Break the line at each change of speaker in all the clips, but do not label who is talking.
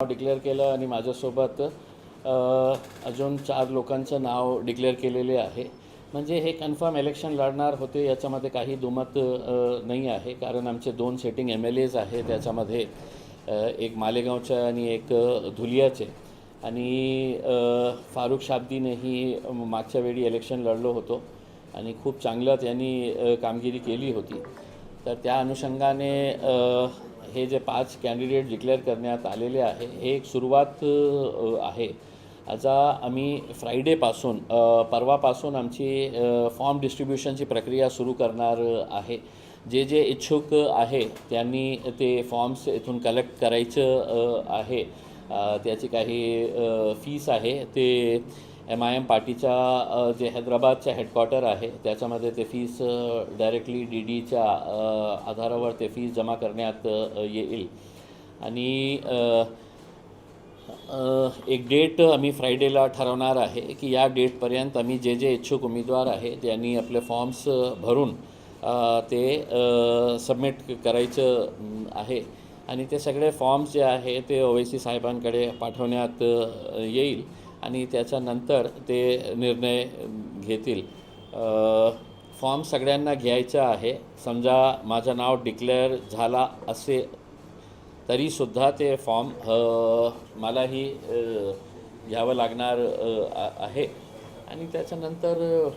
नाव declare केलं आणि माझ्यासोबत अजून चार लोकांचं नाव डिक्लेअर केलेले आहे. म्हणजे हे कन्फर्म इलेक्शन लढणार होते याच्यामध्ये काही दुमत नाही आहे. कारण आमचे दोन सेटिंग एम एल एज आहे त्याच्यामध्ये एक मालेगावचे आणि एक धुलियाचे. आणि फारुख शाब्दीनेही मागच्या वेळी इलेक्शन लढलो होतो. आणि खूप चांगलं त्यांनी कामगिरी केली होती. तर त्या अनुषंगाने हे जे पाच कॅन्डिडेट डिक्लेअर करण्यात आलेले आहे हे एक सुरुवात आहे. आता आम्ही फ्रायडेपासून परवापासून आमची फॉर्म डिस्ट्रीब्युशनची प्रक्रिया सुरू करणार आहे. जे जे इच्छुक आहे त्यांनी ते फॉर्म्स इथून कलेक्ट करायचं आहे. त्याची काही फीस आहे ते एम आय एम पार्टीच्या जे हैदराबादच्या हेडक्वार्टर आहे त्याच्यामध्ये ते फीस डायरेक्टली डी डीच्या आधारावर ते फीस जमा करण्यात येईल. आणि एक डेट आम्ही फ्रायडेला ठरवणार आहे की या डेटपर्यंत आम्ही जे जे इच्छुक उमेदवार आहे त्यांनी आपले फॉर्म्स भरून ते सबमिट करायचं आहे. आणि ते सगळे फॉर्म्स जे आहे ते ओवेसी साहेबांकडे पाठवण्यात येईल. आणि त्याच्यानंतर ते निर्णय घेतील. फॉर्म सगळ्यांना घ्यायचा आहे. समजा माझं नाव डिक्लेअर झाला असे तरीसुद्धा ते फॉर्म मलाही घ्यावं लागणार आहे. आणि त्याच्यानंतर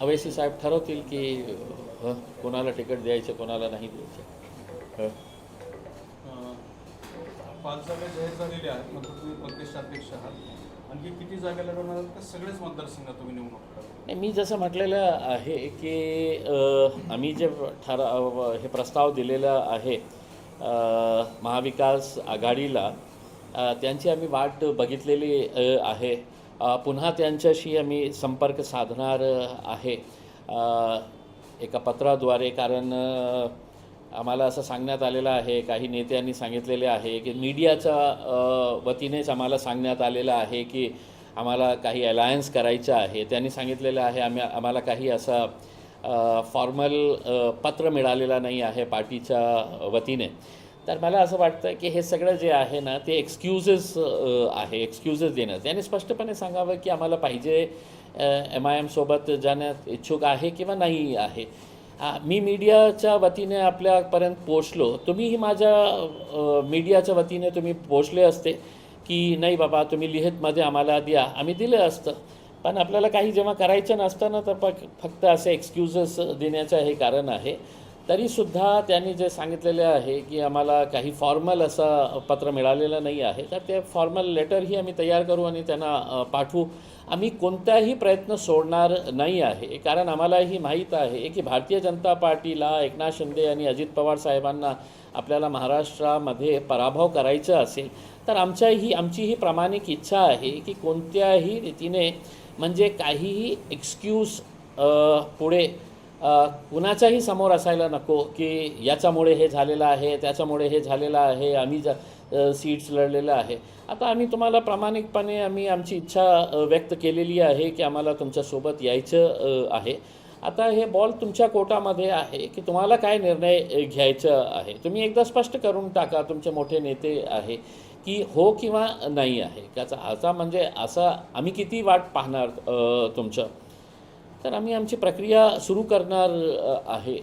अवैसी साहेब ठरवतील की कोणाला तिकीट द्यायचं कोणाला नाही द्यायचं.
पाच जागा जाहीर झालेल्या आहेत तुम्ही प्रदेशाध्यक्ष आहात आणखी किती जागा लढवणार का सगळेच मतदारसंघात तुम्ही निवडणूक
मी जसं म्हटलेलं आहे की अ, आम्ही जे ठरा हे प्रस्ताव दिलेला आहे अ, महाविकास आघाडीला अ, त्यांची आम्ही वाट बघितलेली अ, आहे. अ, पुन्हा त्यांच्याशी आम्ही संपर्क साधणार अ, आहे अ, एका पत्राद्वारे. कारण अ, आम्हाला असं सांगण्यात आलेलं आहे काही नेत्यांनी सांगितलेले आहे की मीडियाच्या वतीनेच आम्हाला सांगण्यात आलेलं आहे की आम्हाला काही अलायन्स करायचं आहे. त्यांनी सांगितलेलं आहे आम्ही आम्हाला काही असा फॉर्मल पत्र मिळालेलं नाही आहे पार्टीच्या वतीने. तर मला असं वाटतं की हे सगळं जे आहे ना ते एक्सक्युजेस आहे एक्सक्युजेस देणं. त्यांनी स्पष्टपणे सांगावं की आम्हाला पाहिजे एम आय एमसोबत जाण्यात इच्छुक आहे किंवा नाही आहे. हा मी मीडियाच्या वतीने आपल्यापर्यंत पोचलो तुम्हीही माझ्या मीडियाच्या वतीने तुम्ही पोचले असते की नाही बाबा तुम्ही लिहितमध्ये आम्हाला द्या. आम्ही दिलं असतं. पण आपल्याला काही जेव्हा करायचं नसतं ना तर फक्त असे एक्सक्युजेस देण्याचं हे कारण आहे. तरीसुद्धा त्यांनी जे सांगितलेले आहे की आम्हाला काही फॉर्मल असं पत्र मिळालेलं नाही आहे तर ते फॉर्मल लेटरही आम्ही तयार करू आणि त्यांना पाठवू. आम्ही कोणताही प्रयत्न सोडणार नाही आहे कारण आम्हालाही माहीत आहे की भारतीय जनता पार्टीला एकनाथ शिंदे आणि अजित पवार साहेबांना आपल्याला महाराष्ट्रामध्ये पराभव करायचा असेल तर आमच्याही आमची ही प्रामाणिक इच्छा आहे की कोणत्याही रीतीने म्हणजे काहीही एक्सक्यूज पुढे अ, कुणाच्याही समोर असायला नको की याच्यामुळे हे झालेलं आहे त्याच्यामुळे हे झालेलं आहे आम्ही ज सीट्स लढलेलं आहे. आता आम्ही तुम्हाला प्रामाणिकपणे आम्ही आमची इच्छा व्यक्त केलेली आहे की आम्हाला तुमच्यासोबत यायचं आहे. आता हे बॉल तुमच्या कोटामध्ये आहे की तुम्हाला काय निर्णय घ्यायचं आहे? तुम्ही एकदा स्पष्ट करून टाका तुमचे मोठे नेते आहे की हो किंवा नाही आहे. त्याचा असा म्हणजे असा आम्ही किती वाट पाहणार तुमचं? तर आम्ही आमची प्रक्रिया सुरू करणार आहे.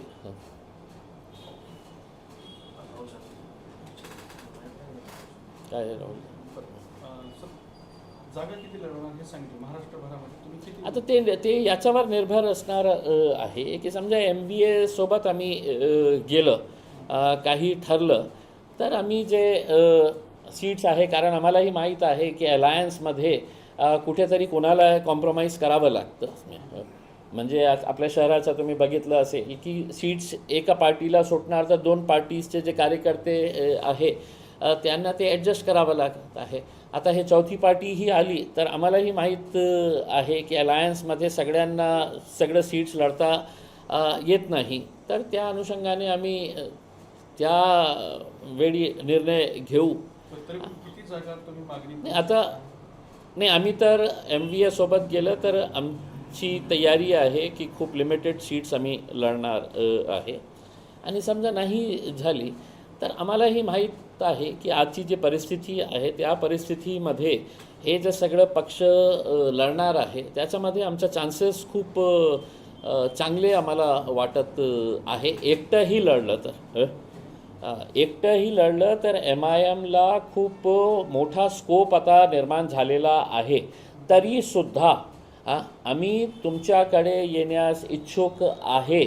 काय
हे
आता ते ते याच्यावर निर्भर असणार आहे. की समजा एम बी एसोबत आम्ही गेलं काही ठरलं तर आम्ही जे सीट्स आहे कारण आम्हालाही माहीत आहे की अलायन्समध्ये कुठेतरी कोणाला कॉम्प्रोमाइज करावं लागतं. म्हणजे आज आपल्या शहराचं तुम्ही बघितलं असेल की सीट्स एका पार्टीला सुटणार तर दोन पार्टीजचे जे कार्यकर्ते आहे त्यांना ते ॲडजस्ट करावं लागत आहे. आता हे चौथी पार्टी ही आली तर आम्हालाही माहीत आहे की अलायन्समध्ये सगळ्यांना सगळं सीट्स लढता येत नाही. तर त्या अनुषंगाने आम्ही त्या वेळी निर्णय घेऊ. आता नाही आम्ही तर एम बी एसोबत गेलं तर ची तयारी आहे की खूप लिमिटेड सीट्स आम्ही लढणार आहे. आणि समजा नाही झाली तर आम्हालाही माहीत आहे की आजची जी परिस्थिती आहे त्या परिस्थितीमध्ये हे जे सगळं पक्ष लढणार आहे त्याच्यामध्ये आमचा चान्सेस खूप चांगले आम्हाला वाटत आहे. एकटंही लढलं तर एकटंही लढलं तर एम आय एमला खूप मोठा स्कोप आता निर्माण झालेला आहे. तरीसुद्धा हां आम्ही तुमच्याकडे येण्यास इच्छुक आहे.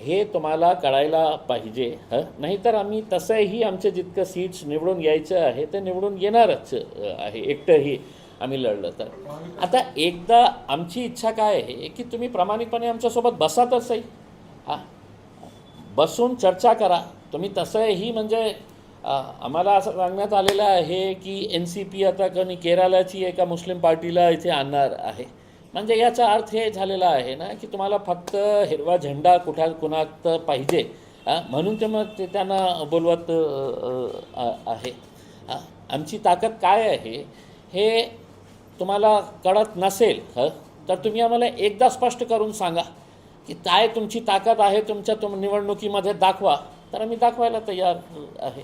हे तुम्हाला कळायला पाहिजे हं? नाहीतर आम्ही तसंही आमचे जितकं सीट्स निवडून यायचं आहे ते निवडून येणारच आहे. एकटंही आम्ही लढलं तर. आता एकदा आमची इच्छा काय आहे की तुम्ही प्रामाणिकपणे आमच्यासोबत बसातच आहे. हां बसून चर्चा करा. तुम्ही तसंही म्हणजे आम्हाला असं सांगण्यात आलेलं आहे की एन सी पी आता कोणी केरळाची एका मुस्लिम पार्टीला इथे आणणार आहे. म्हणजे याचा अर्थ हे झालेला आहे ना की तुम्हाला फक्त हिरवा झेंडा कुठा कुणात पाहिजे म्हणून ते मग ते त्यांना बोलवत आहे. आमची ताकद काय आहे हे तुम्हाला कळत नसेल हं? तर तुम्ही आम्हाला एकदा स्पष्ट करून सांगा की काय तुमची ताकद आहे तुमच्या तुम निवडणुकीमध्ये दाखवा. तर आम्ही दाखवायला तयार आहे.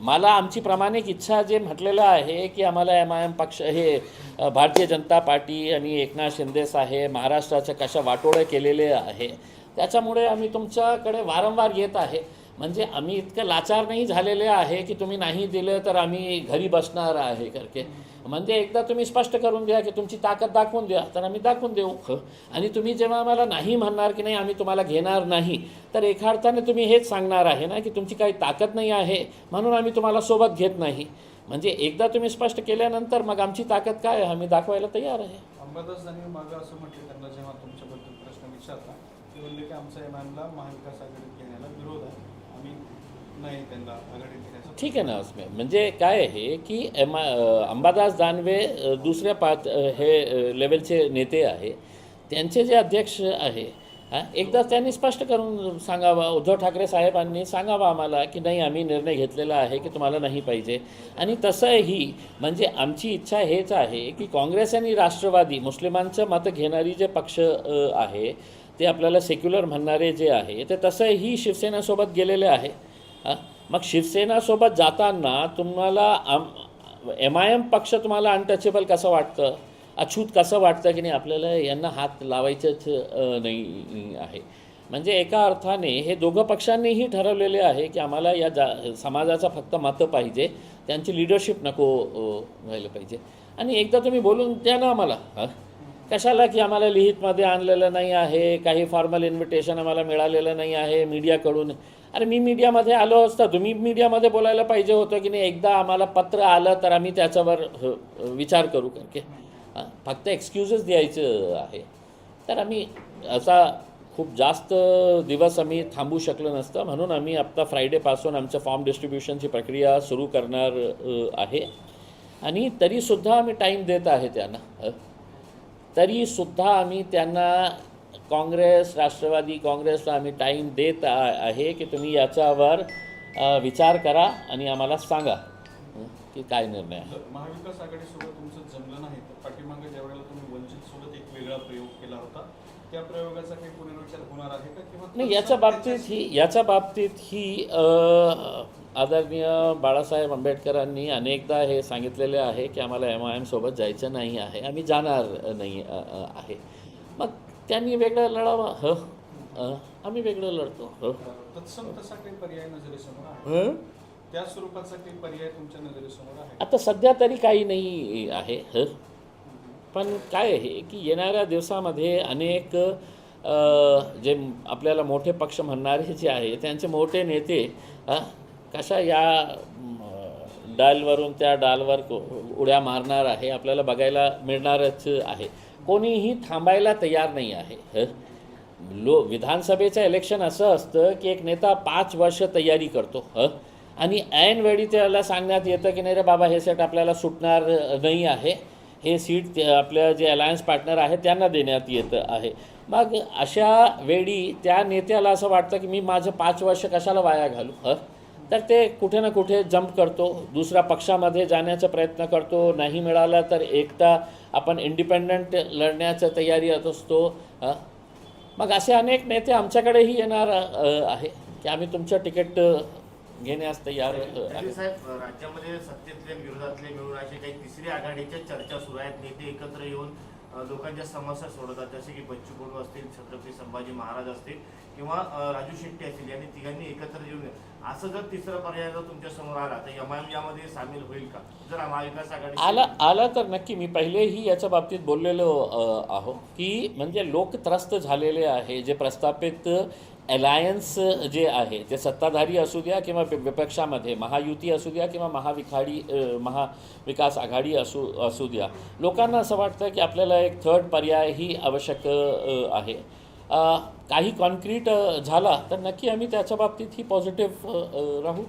मला आमची प्रामाणिक इच्छा जे म्हटलेलं आहे की आम्हाला एम आय एम पक्ष हे भारतीय जनता पार्टी आणि एकनाथ शिंदे आहे महाराष्ट्राच्या कशा वाटोळे केलेले आहे त्याच्यामुळे आम्ही तुमच्याकडे वारंवार येत आहे. म्हणजे आम्ही इतकं लाचार नाही झालेले आहे की तुम्ही नाही दिलं तर आम्ही घरी बसणार आहे करके. म्हणजे एकदा तुम्ही स्पष्ट करून द्या की तुमची ताकद दाखवून द्या तर आम्ही दाखवून देऊ. आणि तुम्ही जेव्हा आम्हाला नाही म्हणणार की नाही आम्ही तुम्हाला घेणार नाही तर एका अर्थाने तुम्ही हेच सांगणार आहे ना की तुमची काही ताकद नाही आहे म्हणून आम्ही तुम्हाला सोबत घेत नाही. म्हणजे एकदा तुम्ही स्पष्ट केल्यानंतर मग आमची ताकद काय आहे? आम्ही दाखवायला तयार आहे.
अंबादास मागं असं म्हटलं त्यांना जेव्हा तुमच्याबद्दल प्रश्न विचारला ते म्हणले की आमचा महाविकास आघाडीत घेण्याला विरोध आहे. आम्ही नाही त्यांना
ठीक आहे ना उसमें म्हणजे काय आहे की एम अंबादास दानवे दुसऱ्या पात हे लेवलचे नेते आहे. त्यांचे जे अध्यक्ष आहे एकदा त्यांनी स्पष्ट करून सांगावा उद्धव ठाकरे साहेबांनी सांगावा आम्हाला की नाही आम्ही निर्णय घेतलेला आहे की तुम्हाला नाही पाहिजे. आणि तसंही म्हणजे आमची इच्छा हेच आहे की काँग्रेस आणि राष्ट्रवादी मुस्लिमांचं मत घेणारी जे पक्ष आहे ते आपल्याला सेक्युलर म्हणणारे जे आहे ते तसंही शिवसेनासोबत गेलेले आहे. मग शिवसेनासोबत जाताना तुम्हाला आम एम आय एम पक्ष तुम्हाला अनटचेबल कसं वाटतं? अछूत कसं वाटतं की नाही? आपल्याला यांना हात लावायचंच नाही आहे. म्हणजे एका अर्थाने हे दोघं पक्षांनीही ठरवलेले आहे की आम्हाला या जा समाजाचा फक्त मतं पाहिजे त्यांची लिडरशिप नको व्हायला पाहिजे. आणि एकदा तुम्ही बोलून द्या ना आम्हाला. हा? कशाला की आम्हाला लिहितमध्ये आणलेलं नाही आहे काही फॉर्मल इन्व्हिटेशन आम्हाला मिळालेलं नाही आहे मीडियाकडून. अरे मी मीडियामध्ये आलो असता तुम्ही मीडियामध्ये बोलायला पाहिजे होतं की नाही? एकदा आम्हाला पत्र आलं तर आम्ही त्याच्यावर विचार करू करके हां फक्त एक्सक्यूजच द्यायचं आहे. तर आम्ही असा खूप जास्त दिवस आम्ही थांबू शकलो नसतं. म्हणून आम्ही आत्ता फ्रायडेपासून आमचं फॉर्म डिस्ट्रीब्युशनची प्रक्रिया सुरू करणार आहे. आणि तरीसुद्धा आम्ही टाईम देत आहे त्यांना. तरीसुद्धा आम्ही त्यांना काँग्रेस राष्ट्रवादी काँग्रेसला आम्ही टाईम देत आहे की तुम्ही याच्यावर विचार करा आणि आम्हाला सांगा. की काय निर्णय आहे?
महाविकास आघाडीसोबत तुमचं जमलं नाही तर पाठीमागे ज्या वेळेला तुम्ही वंचित सोबत एक वेगळा प्रयोग केला होता त्या प्रयोगाचा काही पुनर्विचार होणार आहे का? किंवा
नाही याच्या बाबतीत ही याच्या बाबतीत ही आदरणीय बाळासाहेब आंबेडकरांनी अनेकदा हे सांगितलेले आहे की आम्हाला एम आय एमसोबत जायचं नाही आहे आम्ही जाणार नाही आहे. मग त्यांनी वेगळं लढावं ह आम्ही वेगळं लढतो ह. हं?
त्या स्वरूपाचा काही पर्याय तुमच्या नजरेसमोर आहे.
आता सध्या तरी काही नाही आहे ह. पण काय आहे की येणाऱ्या दिवसामध्ये अनेक जे आपल्याला मोठे पक्ष म्हणणारे जे आहे त्यांचे मोठे नेते कशा या डालवरून त्या डालवर उड्या मारणार आहे आपल्याला बघायला मिळणारच आहे. कोणीही थांबायला तयार नाही आहे. ह? लो विधानसभेचं इलेक्शन असं असतं की एक नेता पाच वर्ष तयारी करतो. ह? आणि ऐनवेळी त्याला सांगण्यात येतं की नाही रे बाबा हे सेट आपल्याला सुटणार नाही आहे. हे सीट आपलं आपल्या जे अलायन्स पार्टनर आहे त्यांना देण्यात येतं आहे. मग अशा वेळी त्या नेत्याला असं वाटतं की मी माझं पाच वर्ष कशाला वाया घालू? ह? तर ते कुठे ना कुठे जंप करतो दुसऱ्या पक्षामध्ये जाण्याचा प्रयत्न करतो नाही मिळाला तर एकटा आपण इंडिपेंडंट लढण्याच्या तयारीत असतो. मग असे अनेक नेते आमच्याकडेही येणार आहे. की आम्ही तुमचं तिकीट घेण्यास तयार
साहेब राज्यामध्ये सत्तेतले विरोधातले मिळून असे काही तिसरी आघाडीच्या चर्चा सुरू आहेत नेते एकत्र येऊन लोकांच्या समस्या सोडवतात. जसे की बच्चू कडू असतील छत्रपती संभाजी महाराज असतील किंवा राजू शेट्टी असतील यांनी तिघांनी एकत्र येऊन असं जर तिसरा पर्याय जर तुमच्यासमोर आला तर एमआयएम यामध्ये सामील होईल का? जर महाविकास आघाडी
आला आला तर नक्की. मी पहिलेही याच्या बाबतीत बोललेलो आहो की म्हणजे लोक त्रस्त झालेले आहे. जे प्रस्थापित अलायन्स जे आहे ते सत्ताधारी असू द्या किंवा वि- विपक्षामध्ये महायुती असू द्या किंवा महाविखाडी महाविकास आघाडी असू असू द्या लोकांना असं वाटतं की आपल्याला एक थर्ड पर्यायही आवश्यक आहे. काही कॉन्क्रीट झाला तर नक्की आम्ही त्याच्या बाबतीत ही पॉझिटिव्ह राहू.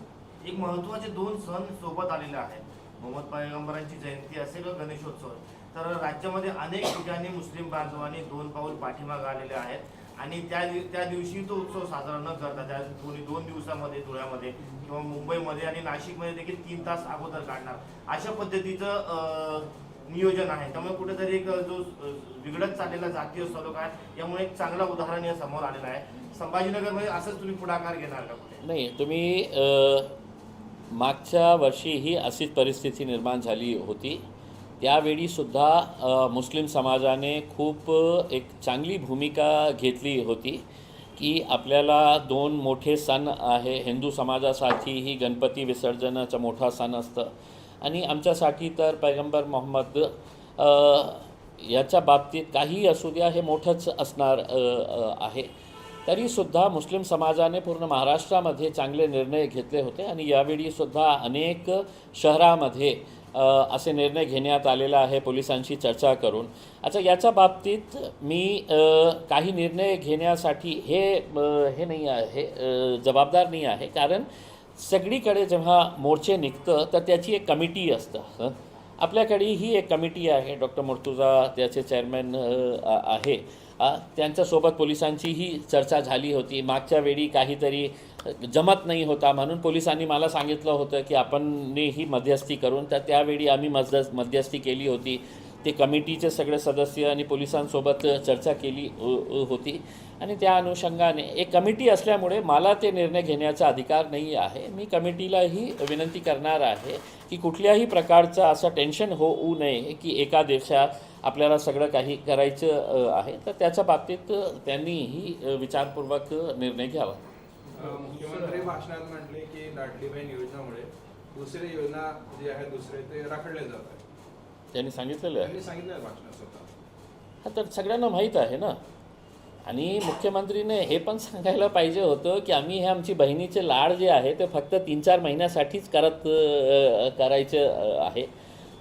एक महत्त्वाचे दोन सण सोबत आलेले आहेत. मोहम्मद पैगंबरांची जयंती असेल व गणेशोत्सव तर राज्यामध्ये अनेक ठिकाणी मुस्लिम बांधवांनी दोन पाऊल पाठीमागे आलेले आहेत. आणि त्या दिव- त्या दिवशी तो उत्सव साजरा न करता त्या कोणी दोन दिवसामध्ये धुळ्यामध्ये किंवा मुंबईमध्ये आणि नाशिकमध्ये देखील तीन तास अगोदर काढणार. अशा पद्धतीचं नियोजन आहे. त्यामुळे कुठेतरी एक जो बिघडत चाललेला जातीय सलोखा आहे यामुळे एक चांगला उदाहरण या समोर आलेलं आहे. संभाजीनगरमध्ये असंच तुम्ही पुढाकार घेणार का कुठे?
नाही तुम्ही मागच्या मागच्या वर्षीही अशीच परिस्थिती निर्माण झाली होती. त्यावेळीसुद्धा मुस्लिम समाजाने खूप एक चांगली भूमिका घेतली होती की आपल्याला दोन मोठे सण आहे. हिंदू समाजासाठी ही गणपती विसर्जनाचा मोठा सण असतं. आणि आमच्यासाठी तर पैगंबर मोहम्मद याच्या बाबतीत काही असू द्या हे मोठंच असणार आहे. तरीसुद्धा मुस्लिम समाजाने पूर्ण महाराष्ट्रामध्ये चांगले निर्णय घेतले होते. आणि यावेळीसुद्धा अनेक शहरामध्ये असे निर्णय घेण्यात आलेला आहे पोलिसांशी चर्चा करून. अच्छा याच्या बाबतीत मी काही निर्णय घेण्यासाठी हे हे नाही आहे जबाबदार नाही आहे. कारण सगळीकडे जेव्हा मोर्चे निघतं तर त्याची एक कमिटी असतं. आपल्याकडे ही एक कमिटी आहे डॉक्टर मुर्तुजा त्याचे चेअरमॅन आहे. त्यांच्यासोबत पोलिसांचीही चर्चा झाली होती. मागच्या वेळी काहीतरी जमत नाही होता म्हणून पोलिसांनी मला सांगितलं होतं की आपणनेही ही मध्यस्थी करून तर त्यावेळी आम्ही मध्य मध्यस्थी केली होती. ते कमिटीचे सगळे सदस्य आणि पोलिसांसोबत चर्चा केली होती. आणि त्या अनुषंगाने. एक कमिटी असल्यामुळे मला ते निर्णय घेण्याचा अधिकार नाही आहे. मी कमिटीलाही विनंती करणार आहे की कुठल्याही प्रकारचं असं टेन्शन होऊ नये की एका दिवसात आपल्याला सगळं काही करायचं आहे. तर त्याच्या बाबतीत त्यांनीही विचारपूर्वक निर्णय घ्यावा.
मुख्यमंत्री भाषणात म्हटले की लाडली बहीण योजनामुळे दुसरी योजना जी आहे दुसरे ते रखडले जात
त्यांनी सांगितलेलं आहे.
सांगितलं भाषणात स्वतः.
हा तर सगळ्यांना माहीत आहे ना? आणि मुख्यमंत्रीने हे पण सांगायला पाहिजे होतं की आम्ही हे आमची बहिणीचे लाड जे आहे ते फक्त तीन चार महिन्यासाठीच करत करायचं आहे.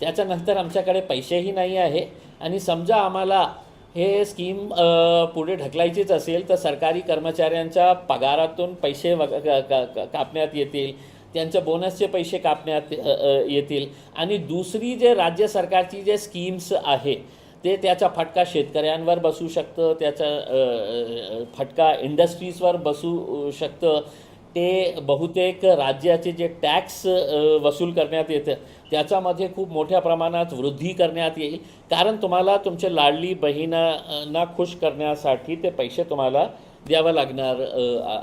त्याच्यानंतर आमच्याकडे पैसेही नाही आहे. आणि समजा आम्हाला हे स्कीम पुढे ढकलायचीच असेल तर सरकारी कर्मचाऱ्यांच्या पगारातून पैसे वग कापण्यात येतील. त्यांच्या बोनसचे पैसे कापण्यात येतील. आणि दुसरी जे राज्य सरकारची जे स्कीम्स आहे ते त्याचा फटका शेतकऱ्यांवर बसू शकतं त्याचा फटका इंडस्ट्रीजवर बसू शकतं. ते बहुतेक राज्याचे जे टॅक्स वसूल करण्यात येतं त्याच्यामध्ये खूप मोठ्या प्रमाणात वृद्धी करण्यात येईल. कारण तुम्हाला तुमच्या लाडली बहिणांना खुश करण्यासाठी ते पैसे तुम्हाला द्यावं लागणार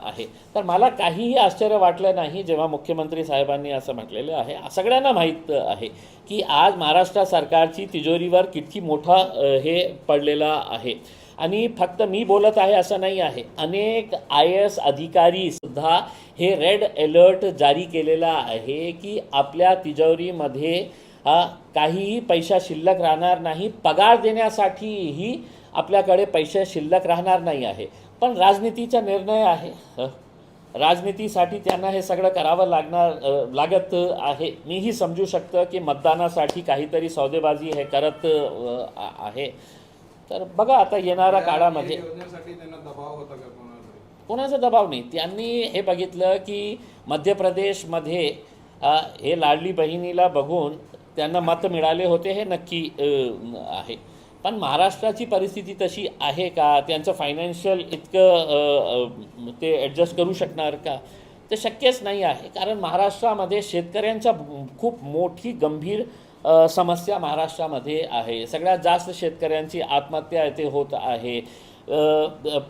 आहे. तर मला काहीही आश्चर्य वाटलं नाही जेव्हा मुख्यमंत्री साहेबांनी असं म्हटलेलं आहे. सगळ्यांना माहीत आहे की आज महाराष्ट्र सरकारची तिजोरीवर किती मोठा हे पडलेला आहे. आणि फक्त मी बोलत आहे असं नाही आहे. अनेक आय एस अधिकारीसुद्धा हे रेड अलर्ट जारी केलेला आहे की आपल्या तिजोरीमध्ये काहीही पैसा शिल्लक राहणार नाही. पगार देण्यासाठीही आपल्याकडे पैसे शिल्लक राहणार नाही आहे. पण राजनीतीचा निर्णय आहे. राजनीतीसाठी त्यांना हे सगळं करावं लागणार लागत आहे. मीही समजू शकतं की मतदानासाठी काहीतरी सौदेबाजी हे करत आहे. तर बघा आता येणाऱ्या काळामध्ये कोणाचा दबाव नाही. त्यांनी हे बघितलं की मध्य प्रदेशमध्ये हे लाडली बहिणीला बघून त्यांना मत मिळाले होते हे नक्की आहे. पण महाराष्ट्राची परिस्थिती तशी आहे का? त्यांचं फायनान्शियल इतकं ते ॲडजस्ट करू शकणार का? ते शक्यच नाही आहे. कारण महाराष्ट्रामध्ये शेतकऱ्यांच्या खूप मोठी गंभीर समस्या महाराष्ट्रामध्ये आहे. सगळ्यात जास्त शेतकऱ्यांची आत्महत्या येथे होत आहे.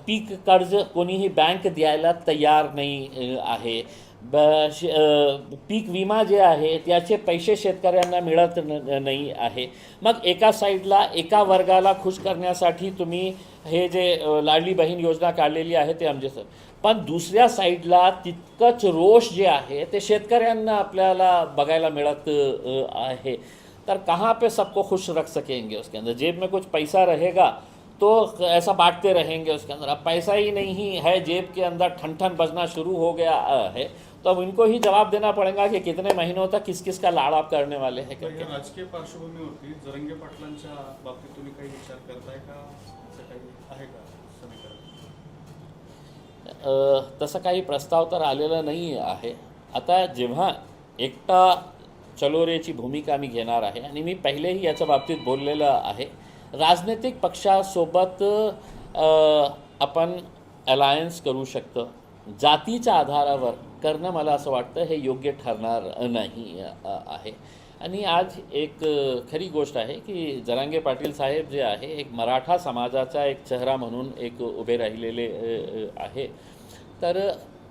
पीक कर्ज कोणीही बँक द्यायला तयार नाही आहे. ब- शे- पीक विमा जे आहे त्याचे पैसे शेतकऱ्यांना मिळत न- नाही आहे. मग एका साईडला एका वर्गाला खुश करण्यासाठी तुम्ही हे जे लाडली बहीण योजना काढलेली आहे ते आमचे सर. पण दुसऱ्या साईडला तितकंच रोष जे आहे ते शेतकऱ्यांना आपल्याला बघायला मिळत आहे. तर कहाँ पे सबको खुश रख सकेंगे उसके अंदर? जेब में कुछ पैसा रहेगा तो ऐसा बांटते रहेंगे उसके अंदर. अब पैसा ही नहीं है जेब के अंदर ठन ठन बजना शुरू हो गया है। तो अब इनको ही जवाब देना पड़ेगा कि कितने महीनों तक किस किस का लाड़ आप करने वाले हैं करके।
राजकीय पार्श्वभूमीवरती जरंगे पाटलांच्या बाबतीत तुम्ही काही विचार करताय का? असं काही आहे का
तसा काही प्रस्ताव तर आलेला नाही आहे. आता जेव्हा एकटा चलोरेची भूमिका मी घेणार आहे आणि मी पहिलेही याच्या बाबतीत बोललेलं आहे राजनैतिक पक्षासोबत आपण अलायन्स करू शकतो. जातीच्या आधारावर करणं मला असं वाटतं हे योग्य ठरणार नाही आहे. आणि आज एक खरी गोष्ट आहे की जरांगे पाटील साहेब जे आहे एक मराठा समाजाचा एक चेहरा म्हणून एक उभे राहिलेले आहे. तर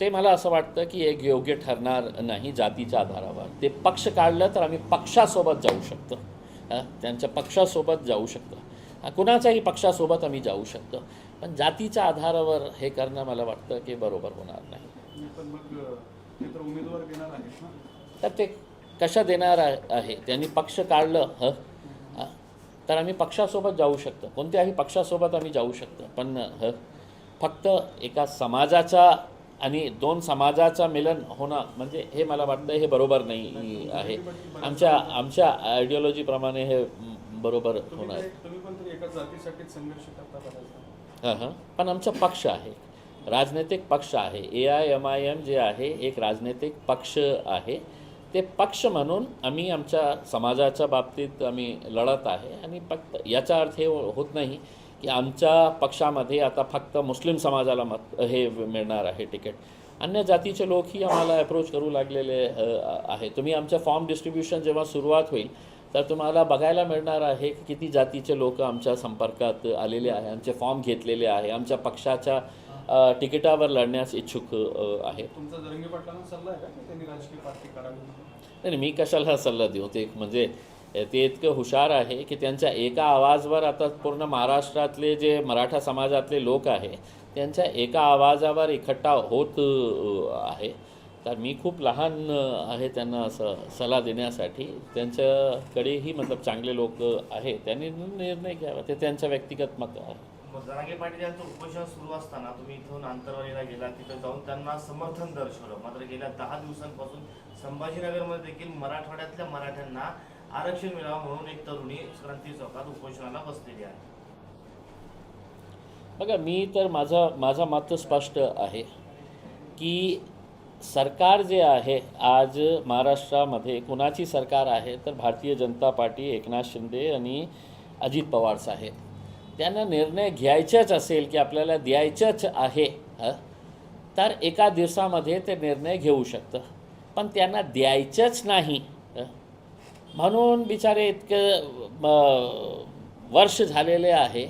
ते मला असं वाटतं की एक योग्य ठरणार नाही जातीच्या आधारावर. ते पक्ष काढलं तर आम्ही पक्षासोबत जाऊ शकतो. त्यांच्या पक्षासोबत जाऊ शकतो. कुणाच्याही पक्षासोबत आम्ही जाऊ शकतो. पण जातीच्या आधारावर हे करणं मला वाटतं की बरोबर होणार नाही
तुम्ही पण मग अ, ते तर उमेदवार देणार आहेत ना.
तर ते कशा देणार आहे? त्यांनी पक्ष काढलं ह. तर आम्ही पक्षासोबत जाऊ शकतो. कोणत्याही पक्षासोबत आम्ही जाऊ शकतो. पण ह? फक्त एका समाजाचा आणि दोन समाजाचा मिलन होणं म्हणजे हे मला वाटतं हे बरोबर नाही आहे. आमच्या आमच्या आयडिओलॉजीप्रमाणे हे बरोबर होणार. हां हां. पण आमचा पक्ष आहे. राजनैतिक पक्ष आहे. A I M I M जे आहे एक राजनैतिक पक्ष आहे. ते पक्ष म्हणून आम्ही आमच्या समाजाच्या बाबतीत आम्ही लढत आहे आणि फक्त याचा अर्थ हे होत नाही की आमच्या पक्षामध्ये आता फक्त मुस्लिम समाजाला मत हे मिळणार आहे तिकीट. अन्य जातीचे लोकही आम्हाला अप्रोच करू लागलेले आहे. तुम्ही आमच्या फॉर्म डिस्ट्रीब्युशन जेव्हा सुरुवात होईल तर तुम्हाला बघायला मिळणार आहे की किती जातीचे लोक आमच्या संपर्कात आलेले आहे आमचे फॉर्म घेतलेले आहे आमच्या पक्षाच्या तिकिटावर लढण्यास इच्छुक
आहे.
नाही नाही, मी कशाला सल्ला देऊ? ते म्हणजे ते इतकं हुशार आहे की त्यांच्या एका आवाजवर आता पूर्ण महाराष्ट्रातले जे मराठा समाजातले लोक आहे त्यांच्या एका आवाजावर इकट्ठा होत आहे. तर मी खूप लहान आहे त्यांना असं सल्ला देण्यासाठी. त्यांच्याकडेही मतलब चांगले लोक आहे. त्यांनी निर्णय घ्यावा. ते त्यांचं व्यक्तिगत मत आहे.
जरांगे पाटील यांचं उपोषण सुरू असताना तुम्ही इथून आंतरवालीला गेला तिथं जाऊन त्यांना समर्थन दर्शवलं. मात्र गेल्या दहा दिवसांपासून संभाजीनगरमध्ये देखील मराठवाड्यातल्या मराठ्यांना आरक्षण मिळावं म्हणून एक तरुणी क्रांती चौकात उपोषणाला बसलेली आहे.
बघा मी तर माझा माझा मात्र स्पष्ट आहे की सरकार जे आहे आज महाराष्ट्रामध्ये कुणाची सरकार आहे तर भारतीय जनता पार्टी एकनाथ शिंदे आणि अजित पवार साहेब. त्यांना निर्णय घ्यायचाच असेल की आपल्याला द्यायचंच आहे तर एका दिवसामध्ये ते निर्णय घेऊ शकतं. पण त्यांना द्यायचंच नाही म्हणून बिचारे इतकं वर्ष झालेले आहे.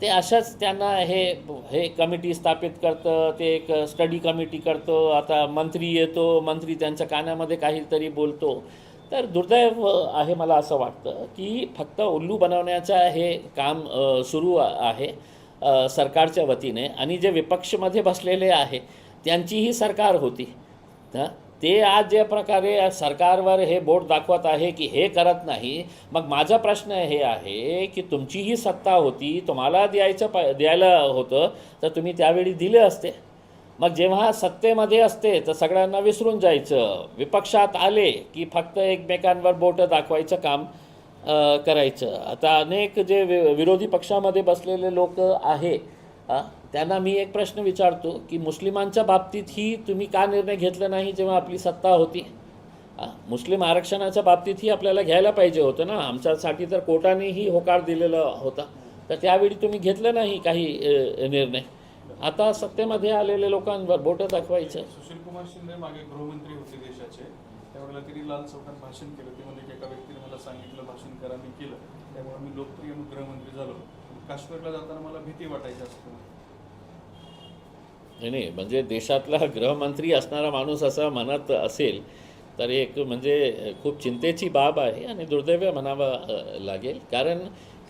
ते अशाच त्यांना हे हे कमिटी स्थापित करतं ते एक स्टडी कमिटी करतो. आता मंत्री येतो मंत्री त्यांच्या कानामध्ये काहीतरी बोलतो. तर दुर्दैव आहे मला असं वाटतं की फक्त उल्लू बनवण्याचं हे काम सुरू आहे सरकारच्या वतीने. आणि जे विपक्षमध्ये बसलेले आहे त्यांचीही सरकार होती. हं? ते आज ज्या प्रकारे सरकारवर हे बोट दाखवत आहे की हे करत नाही मग माझा प्रश्न हे आहे की तुमचीही सत्ता होती तुम्हाला द्यायचं प द्यायला होतं तर तुम्ही त्यावेळी दिले असते. मग जेव्हा सत्तेमध्ये असते तर सगळ्यांना विसरून जायचं. विपक्षात आले की फक्त एकमेकांवर बोटं दाखवायचं काम करायचं. आता अनेक जे वि विरोधी पक्षामध्ये बसलेले लोक आहे त्यांना मी एक प्रश्न विचारतो की मुस्लिमांच्या बाबतीतही तुम्ही का निर्णय घेतला नाही जेव्हा आपली सत्ता होती? मुस्लिम आरक्षणाच्या बाबतीतही आपल्याला घ्यायला पाहिजे होतं ना. आमच्यासाठी तर कोर्टानेही होकार दिलेला होता. तर त्यावेळी तुम्ही घेतलं नाही काही निर्णय? आता सत्तेमध्ये आलेल्या लोकांवर बोटं दाखवायचं.
सुशील कुमार शिंदे मागे गृहमंत्री होते देशाचे. त्यावेळेला त्यांनी लाल चौकात भाषण केलं. ते म्हणजे एका व्यक्तीने मला सांगितलं भाषण करा मी केलं. त्यामुळे मी लोकप्रिय गृहमंत्री झालो. काश्मीरला जाताना मला भीती वाटायची असते
नाही नाही म्हणजे देशातला गृहमंत्री असणारा माणूस असा म्हणत असेल तर एक म्हणजे खूप चिंतेची बाब आहे आणि दुर्दैव म्हणावं लागेल. कारण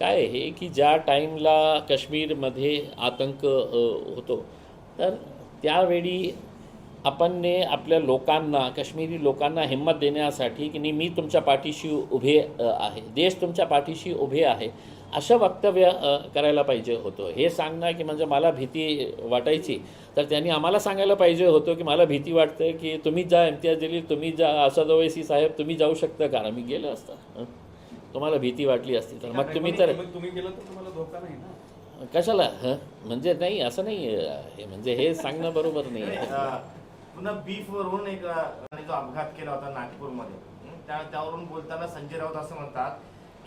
काय आहे की ज्या टाईमला काश्मीरमध्ये आतंक होतो तर त्यावेळी आपणने आपल्या लोकांना काश्मीरी लोकांना हिंमत देण्यासाठी की नाही मी तुमच्या पाठीशी उभे आहे देश तुमच्या पाठीशी उभे आहे असं वक्तव्य करायला पाहिजे होतं. हे सांगणं की म्हणजे मला भीती वाटायची तर त्यांनी आम्हाला सांगायला पाहिजे होतं की मला भीती वाटते की तुम्ही जा इम्तियाज दिली तुम्ही जा असद ओवैसी साहेब तुम्ही जाऊ शकता का? मी गेलं असतं. तुम्हाला भीती वाटली असती तर. मग तुम्ही तर
तुम्ही- तर तुम्हाला धोका नाही ना?
कशाला? हं? म्हणजे नाही असं नाही आहे म्हणजे हे सांगणं बरोबर नाही. आहे
पुन्हा बीफ वरून एक जो अपघात केला होता नागपूरमध्ये. हं, त्या त्यावरून बोलताना संजय राऊत असं म्हणतात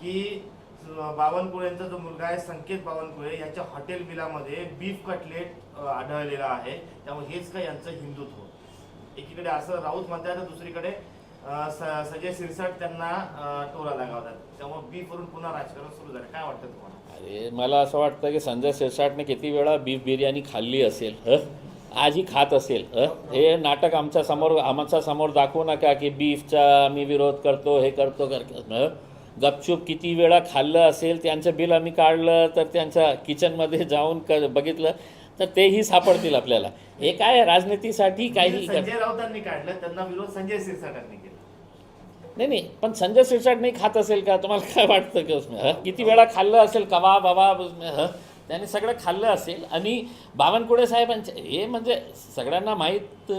की अं, बावनकुळेंचा जो मुलगा आहे संकेत बावनकुळे याच्या हॉटेल बिलामध्ये बीफ कटलेट अं, आढळलेला आहे. त्यामुळे हेच काय यांचं हिंदुत्व. एकीकडे असं राऊत म्हणतात तर दुसरीकडे संजय सिरसाट त्यांना अं, टोला लगावतात त्यामुळे बीफ वरून पुन्हा राजकारण सुरू झालं काय वाटतं तुम्हाला
अरे मला असं वाटतं की संजय शिरसाटने किती वेळा बीफ बिर्याणी खाल्ली असेल हं? आजही खात असेल हं? नाटक आमच्यासमोर आमच्यासमोर दाखवू नका की बीफचा आम्ही विरोध करतो हे करतो हं? गपचूप किती वेळा खाल्लं असेल त्यांचं बिल आम्ही काढलं तर त्यांच्या किचनमध्ये जाऊन क बघितलं तर तेही सापडतील आपल्याला हे काय राजनीतीसाठी काही कर
काढलं त्यांना विरोध संजय सिरसाटांनी केला
नाही नाही पण संजय शिरसाट नाही खात असेल का? तुम्हाला काय वाटतं की हं? किती वेळा खाल्लं असेल कवा बाबा हं? त्याने सगळं खाल्लं असेल. आणि बावनकुळे साहेबांचे हे म्हणजे सगळ्यांना माहीत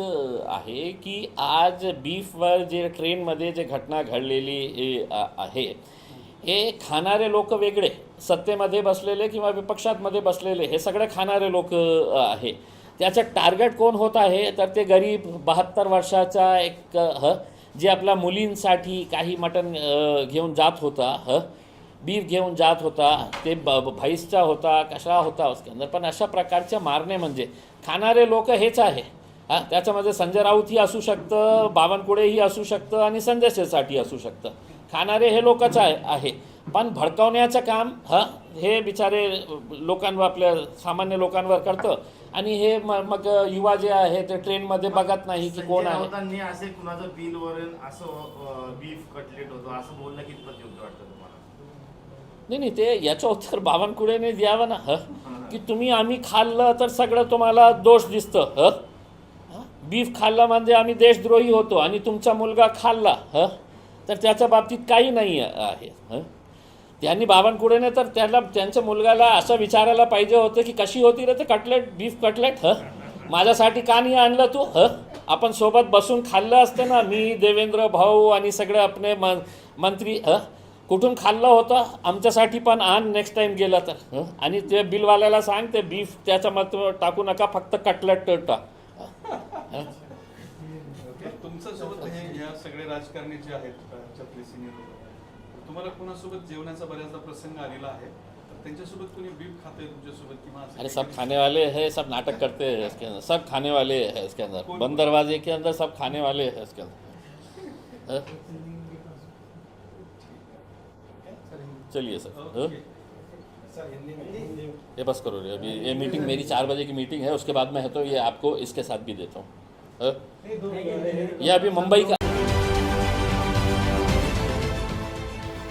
आहे की आज बीफवर जे ट्रेनमध्ये जे घटना घडलेली आहे हे खाणारे लोक वेगळे. सत्तेमध्ये बसलेले किंवा विपक्षातमध्ये बसलेले हे सगळे खाणारे लोक आहे. त्याचं टार्गेट कोण होत आहे? तर ते गरीब बहात्तर वर्षाचा एक ह? जे आपल्या मुलींसाठी काही मटण घेऊन जात होता ह? बीफ घेऊन जात होता ते ब भाईसचा होता कशा होता उसके पण अशा प्रकारच्या मारणे म्हणजे खाणारे लोक हेच आहे. हां? त्याच्यामध्ये संजय राऊतही असू शकतं बावनकुळेही असू शकतं आणि संजय शेसाठी असू शकतं. खाणारे हे लोकच आहे. पण भडकवण्याचं काम ह? हे बिचारे लोकांवर आपल्या सामान्य लोकांवर करतं. आणि हे मग युवा जे आहे ते ट्रेनमध्ये बघत नाही की कोण आहे.
असे कुणाचं बिल असं बीफ कटलेट होतो असं बोलणं कितपत योग्य वाटतं तुम्हाला?
नाही नाही ते याचं उत्तर बावनकुळेने द्यावं ना ह? की तुम्ही आम्ही खाल्लं तर सगळं तुम्हाला दोष दिसतं ह? ह? बीफ खाल्लं म्हणजे आम्ही देशद्रोही होतो आणि तुमचा मुलगा खाल्ला ह? तर त्याच्या बाबतीत काही नाही आहे त्यांनी त्यांनी बावनकुळेने तर त्याला त्यांच्या मुलगाला असं विचारायला पाहिजे होतं की कशी होती रे ते कटलेट बीफ कटलेट ह? माझ्यासाठी का नाही आणलं तू ह? आपण सोबत बसून खाल्लं असतं ना मी देवेंद्र भाऊ आणि सगळे आपले मन मंत्री ह? कुठून खाल्लं होतं? आमच्यासाठी पण आण नेक्स्ट टाईम गेलं तर हं? आणि ते बिलवाल्याला सांग ते बीफ त्याच्या मत टाकू नका फक्त कटलेट टाक
तुमच्यासोबत हे? या सगळे राजकारणी जे आहेत तुम्हाला कोणासोबत जेवणाचा बऱ्याचदा प्रसंग आलेला आहे त्यांच्यासोबत कोणी बीफ खाते तुमच्यासोबत किंवा
अरे सब खाने वाले हैं सब नाटक करते हैं इसके अंदर सब खाने वाले हैं इसके अंदर। बंद दरवाजे के अंदर सब खाने वाले हैं इसके अंदर। चलिए सर हं?
ओके. सर, में
ये बस करो रे अभी ये मीटिंग मेरी चार बजे की मीटिंग है उसके बाद मैं है तो ये आपको इसके साथ भी देता हूँ? ये अभी मुंबई का